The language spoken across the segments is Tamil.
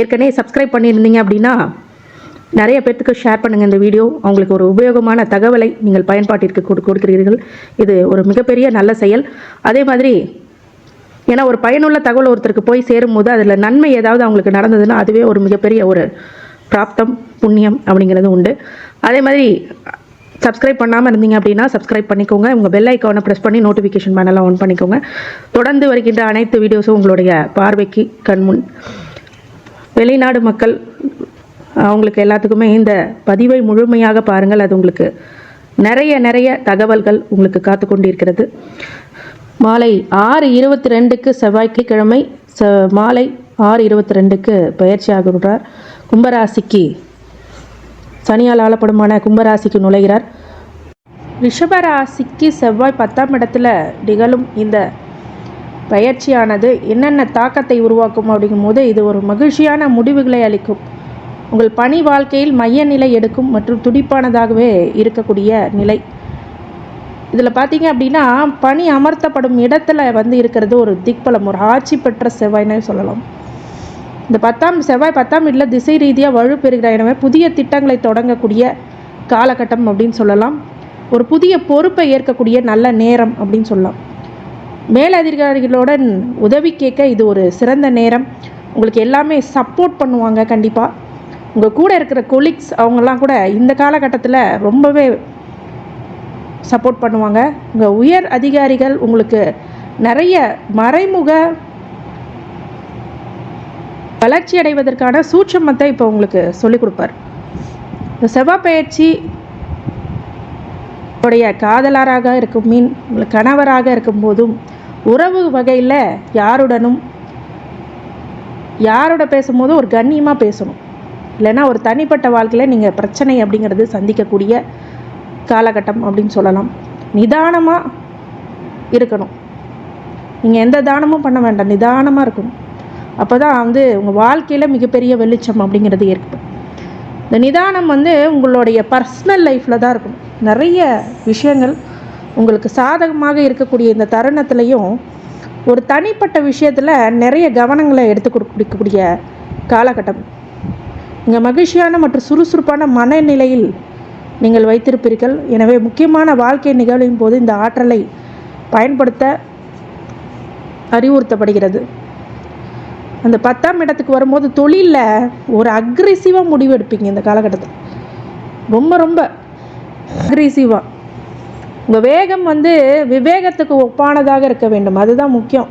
ஏற்கனவே சப்ஸ்கிரைப் பண்ணியிருந்தீங்க அப்படின்னா நிறைய பேர்த்துக்கு ஷேர் பண்ணுங்கள் இந்த வீடியோ அவங்களுக்கு ஒரு உபயோகமான தகவலை நீங்கள் பயன்பாட்டிற்கு கொடு கொடுக்கிறீர்கள். இது ஒரு மிகப்பெரிய நல்ல செயல். அதே மாதிரி ஏன்னா ஒரு பயனுள்ள தகவல் ஒருத்தருக்கு போய் சேரும்போது அதில் நன்மை ஏதாவது அவங்களுக்கு நடந்ததுன்னா அதுவே ஒரு மிகப்பெரிய ஒரு பிராப்தம் புண்ணியம் அப்படிங்கிறது உண்டு. அதே மாதிரி சப்ஸ்கிரைப் பண்ணாமல் இருந்தீங்க அப்படின்னா சப்ஸ்கிரைப் பண்ணிக்கோங்க. உங்கள் பெல் ஐக்கானை ப்ரெஸ் பண்ணி நோட்டிஃபிகேஷன் பேனலாம் ஆன் பண்ணிக்கோங்க. தொடர்ந்து வருகின்ற அனைத்து வீடியோஸும் உங்களுடைய பார்வைக்கு கண்முன் வெளிநாடு மக்கள் அவங்களுக்கு எல்லாத்துக்குமே இந்த பதிவை முழுமையாக பாருங்கள். அது உங்களுக்கு நிறைய நிறைய தகவல்கள் உங்களுக்கு காத்து கொண்டிருக்கிறது. மாலை ஆறு இருபத்தி ரெண்டுக்கு செவ்வாய்க்கிழமை ச மாலை ஆறு இருபத்தி ரெண்டுக்கு பயிற்சி ஆகிறார் கும்பராசிக்கு சனியால் ஆளப்படுமான கும்பராசிக்கு நுழைகிறார். ரிஷபராசிக்கு செவ்வாய் பத்தாம் இடத்துல நிகழும் இந்த பயிற்சியானது என்னென்ன தாக்கத்தை உருவாக்கும் அப்படிங்கும்போது இது ஒரு மகிழ்ச்சியான முடிவுகளை அளிக்கும். உங்கள் பணி வாழ்க்கையில் மைய நிலை எடுக்கும் மற்றும் துடிப்பானதாகவே இருக்கக்கூடிய நிலை. இதில் பார்த்தீங்க அப்படின்னா பணி அமர்த்தப்படும் இடத்துல வந்து இருக்கிறது ஒரு திக்பலம் ஒரு ஆட்சி பெற்ற செவ்வாய்னே சொல்லலாம். இந்த பத்தாம் செவ்வாய் பத்தாம் வீட்டில் திசை ரீதியாக வலுப்பெறுகிற எனவே புதிய திட்டங்களை தொடங்கக்கூடிய காலகட்டம் அப்படின்னு சொல்லலாம். ஒரு புதிய பொறுப்பை ஏற்கக்கூடிய நல்ல நேரம் அப்படின்னு சொல்லலாம். மேலதிகாரிகளுடன் உதவி கேட்க இது ஒரு சிறந்த நேரம். உங்களுக்கு எல்லாமே சப்போர்ட் பண்ணுவாங்க கண்டிப்பாக உங்கள் கூட இருக்கிற கொலீக்ஸ் அவங்கெல்லாம் கூட இந்த காலகட்டத்தில் ரொம்பவே சப்போர்ட் பண்ணுவாங்க. உங்கள் உயர் அதிகாரிகள் உங்களுக்கு நிறைய மறைமுக வளர்ச்சி அடைவதற்கான சூட்சமத்தை இப்போ உங்களுக்கு சொல்லிக் கொடுப்பார். இந்த செவ்வாய் பயிற்சி உடைய காதலராக இருக்கும் மீன் உங்களுக்கு கணவராக இருக்கும் போதும் உறவு வகையில் யாருடனும் யாரோட பேசும்போது ஒரு கண்ணியமாக பேசணும். இல்லைன்னா ஒரு தனிப்பட்ட வாழ்க்கையில் நீங்கள் பிரச்சனை அப்படிங்கிறது சந்திக்கக்கூடிய காலகட்டம் அப்படின்னு சொல்லலாம். நிதானமாக இருக்கணும். நீங்கள் எந்த தானமும் பண்ண வேண்டாம். நிதானமாக இருக்கணும். அப்போ தான் வந்து உங்கள் வாழ்க்கையில் மிகப்பெரிய வெளிச்சம் அப்படிங்கிறது ஏற்படும். இந்த நிதானம் வந்து உங்களுடைய பர்சனல் லைஃப்பில் தான் இருக்கும். நிறைய விஷயங்கள் உங்களுக்கு சாதகமாக இருக்கக்கூடிய இந்த தருணத்துலையும் ஒரு தனிப்பட்ட விஷயத்தில் நிறைய கவனங்களை எடுத்து கொடுக்கக்கூடிய காலகட்டம். இங்கே மகிழ்ச்சியான மற்றும் சுறுசுறுப்பான மனநிலையில் நீங்கள் வைத்திருப்பீர்கள். எனவே முக்கியமான வாழ்க்கை நிகழ்வின் போது இந்த ஆற்றலை பயன்படுத்த அறிவுறுத்தப்படுகிறது. அந்த பத்தாம் இடத்துக்கு வரும்போது தொழிலில் ஒரு அக்ரெசிவாக முடிவெடுப்பீங்க இந்த காலகட்டத்தில். ரொம்ப ரொம்ப அக்ரெசிவாக உங்கள் வேகம் வந்து விவேகத்துக்கு ஒப்பானதாக இருக்க வேண்டும். அதுதான் முக்கியம்.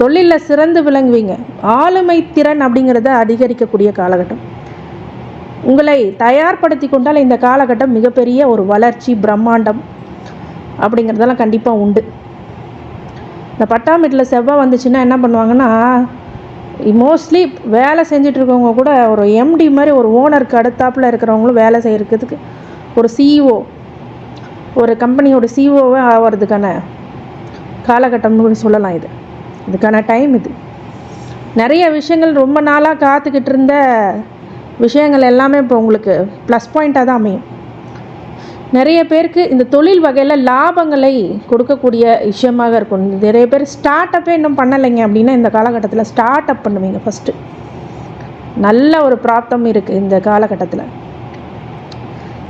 தொழிலில் சிறந்து விளங்குவீங்க. ஆளுமை திறன் அப்படிங்கிறத அதிகரிக்கக்கூடிய காலகட்டம். உங்களை தயார்படுத்தி கொண்டால் இந்த காலகட்டம் மிகப்பெரிய ஒரு வளர்ச்சி பிரம்மாண்டம் அப்படிங்கிறதெல்லாம் கண்டிப்பாக உண்டு. இந்த பட்டாம் வீட்டில் செவ்வாய் வந்துச்சுன்னா என்ன பண்ணுவாங்கன்னா மோஸ்ட்லி வேலை செஞ்சுட்டு இருக்கவங்க கூட ஒரு எம்டி மாதிரி ஒரு ஓனருக்கு அடுத்தாப்பில் இருக்கிறவங்களும் வேலை செய்கிறதுக்கு ஒரு சிஇஓ ஒரு கம்பெனியோட சிஓவே ஆகிறதுக்கான காலகட்டம்னு கூட சொல்லலாம் இது. இதுக்கான டைம் இது. நிறைய விஷயங்கள் ரொம்ப நாளாக காத்துக்கிட்டு இருந்த விஷயங்கள் எல்லாமே இப்போ உங்களுக்கு ப்ளஸ் பாயிண்ட்டாக தான் அமையும். நிறைய பேருக்கு இந்த தொழில் வகையில் லாபங்களை கொடுக்கக்கூடிய விஷயமாக இருக்கும். நிறைய பேர் ஸ்டார்ட் அப்பே இன்னும் பண்ணலைங்க அப்படின்னா இந்த காலகட்டத்தில் ஸ்டார்ட் அப் பண்ணுவீங்க ஃபஸ்ட்டு நல்ல ஒரு பிராப்தம் இருக்குது இந்த காலகட்டத்தில்.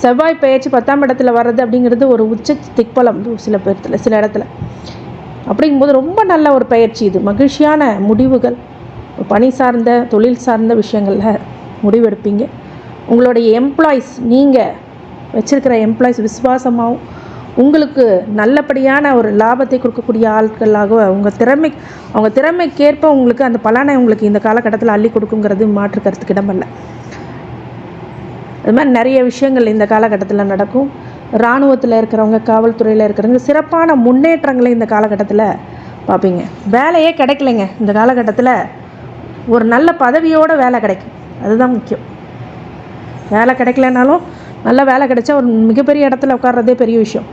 செவ்வாய் பயிற்சி பத்தாம் இடத்துல வர்றது அப்படிங்கிறது ஒரு உச்ச திக்பலம் சில பேர்த்தில் சில இடத்துல. அப்படிங்கும்போது ரொம்ப நல்ல ஒரு பயிற்சி இது. மகிழ்ச்சியான முடிவுகள். பணி சார்ந்த தொழில் சார்ந்த விஷயங்களில் முடிவெடுப்பீங்க. உங்களுடைய எம்ப்ளாயிஸ் நீங்கள் வச்சுருக்கிற எம்ப்ளாயிஸ் விசுவாசமாகவும் உங்களுக்கு நல்லபடியான ஒரு லாபத்தை கொடுக்கக்கூடிய ஆட்களாக உங்கள் திறமை அவங்க திறமைக்கேற்ப உங்களுக்கு அந்த பலனை உங்களுக்கு இந்த காலகட்டத்தில் அள்ளி கொடுக்குங்கிறது மாற்று கருத்துக்கிடமல்ல அது மாதிரி நிறைய விஷயங்கள் இந்த காலகட்டத்தில் நடக்கும். இராணுவத்தில் இருக்கிறவங்க காவல்துறையில் இருக்கிறவங்க சிறப்பான முன்னேற்றங்களை இந்த காலகட்டத்தில் பார்ப்பீங்க. வேலையே கிடைக்கலைங்க. இந்த காலகட்டத்தில் ஒரு நல்ல பதவியோட வேலை கிடைக்கும். அதுதான் முக்கியம். வேலை கிடைக்கலனாலும் நல்ல வேலை கிடைச்சா ஒரு மிகப்பெரிய இடத்துல உட்கார்றதே பெரிய விஷயம்.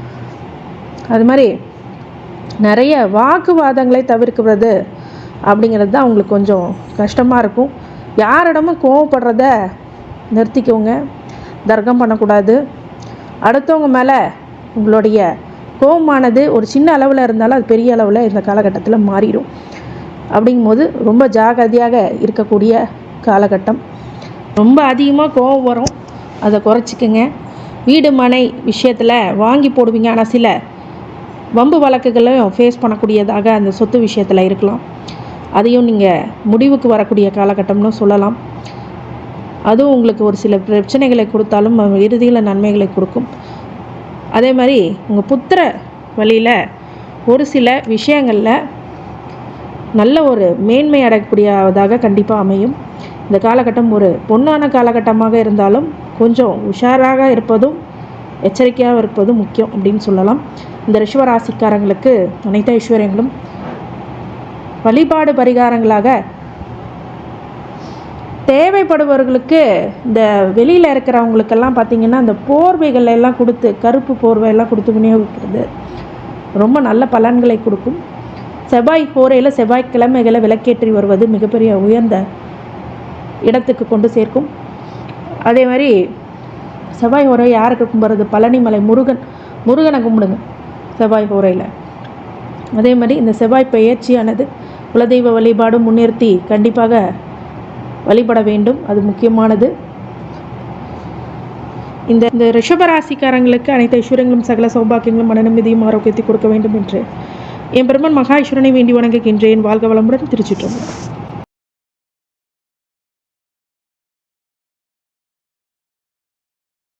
அது மாதிரி நிறைய வாக்குவாதங்களை தவிர்க்கிறது அப்படிங்கிறது தான் அவங்களுக்கு கொஞ்சம் கஷ்டமாக இருக்கும். யாரிடமும் கோவப்படுறத நிறுத்திக்கோங்க. தர்க்கம் பண்ணக்கூடாது. அடுத்தவங்க மேலே உங்களுடைய கோபமானது ஒரு சின்ன அளவில் இருந்தாலும் அது பெரிய அளவில் இந்த காலகட்டத்தில் மாறிடும். அப்படிங்கும்போது ரொம்ப ஜாகிரதையாக இருக்கக்கூடிய காலகட்டம். ரொம்ப அதிகமாக கோபம் வரும். அதை குறைச்சிக்கங்க. வீடு மனை விஷயத்தில் வாங்கி போடுவீங்க. ஆனால் சில வம்பு வழக்குகளையும் ஃபேஸ் பண்ணக்கூடியதாக அந்த சொத்து விஷயத்தில் இருக்கலாம். அதையும் நீங்கள் முடிவுக்கு வரக்கூடிய காலகட்டம்னு சொல்லலாம். அதுவும் உங்களுக்கு ஒரு சில பிரச்சனைகளை கொடுத்தாலும் இறுதியில் நன்மைகளை கொடுக்கும். அதே மாதிரி உங்கள் புத்திர வழியில் ஒரு சில விஷயங்களில் நல்ல ஒரு மேன்மை அடையக்கூடியதாக கண்டிப்பாக அமையும். இந்த காலகட்டம் ஒரு பொன்னான காலகட்டமாக இருந்தாலும் கொஞ்சம் உஷாராக இருப்பதும் எச்சரிக்கையாக இருப்பதும் முக்கியம் அப்படின்னு சொல்லலாம். இந்த ரிஷவராசிக்காரங்களுக்கு அனைத்து ஐஸ்வர்யங்களும் வழிபாடு பரிகாரங்களாக தேவைப்படுபவர்களுக்கு இந்த வெளியில் இருக்கிறவங்களுக்கெல்லாம் பார்த்திங்கன்னா இந்த போர்வைகள் எல்லாம் கொடுத்து கருப்பு போர்வையெல்லாம் கொடுத்து விநியோகிக்கிறது. ரொம்ப நல்ல பலன்களை கொடுக்கும். செவ்வாய் போரையில் செவ்வாய்க்கிழமைகளை விளக்கேற்றி வருவது மிகப்பெரிய உயர்ந்த இடத்துக்கு கொண்டு சேர்க்கும். அதே மாதிரி செவ்வாய் ஓரை யாருக்கு கும்பிட்றது? பழனிமலை முருகன் முருகனை கும்பிடுங்க செவ்வாய் ஓரையில் அதே மாதிரி இந்த செவ்வாய் பயிற்சியானது குலதெய்வ வழிபாடு முன்னிறுத்தி கண்டிப்பாக வழிபட வேண்டும். அது முக்கியமானது. இந்த இந்த ரிஷபராசிக்காரங்களுக்கு அனைத்து ஐஸ்வர்யங்களும் சகல சௌபாக்கியங்களும் மனநிம்மதியும் ஆரோக்கியத்தை கொடுக்க வேண்டும் என்று என் பெருமன் மகா ஈஸ்வரனை வேண்டி வணங்குகின்றேன். வாழ்க வளமுடன் திருச்சிட்டு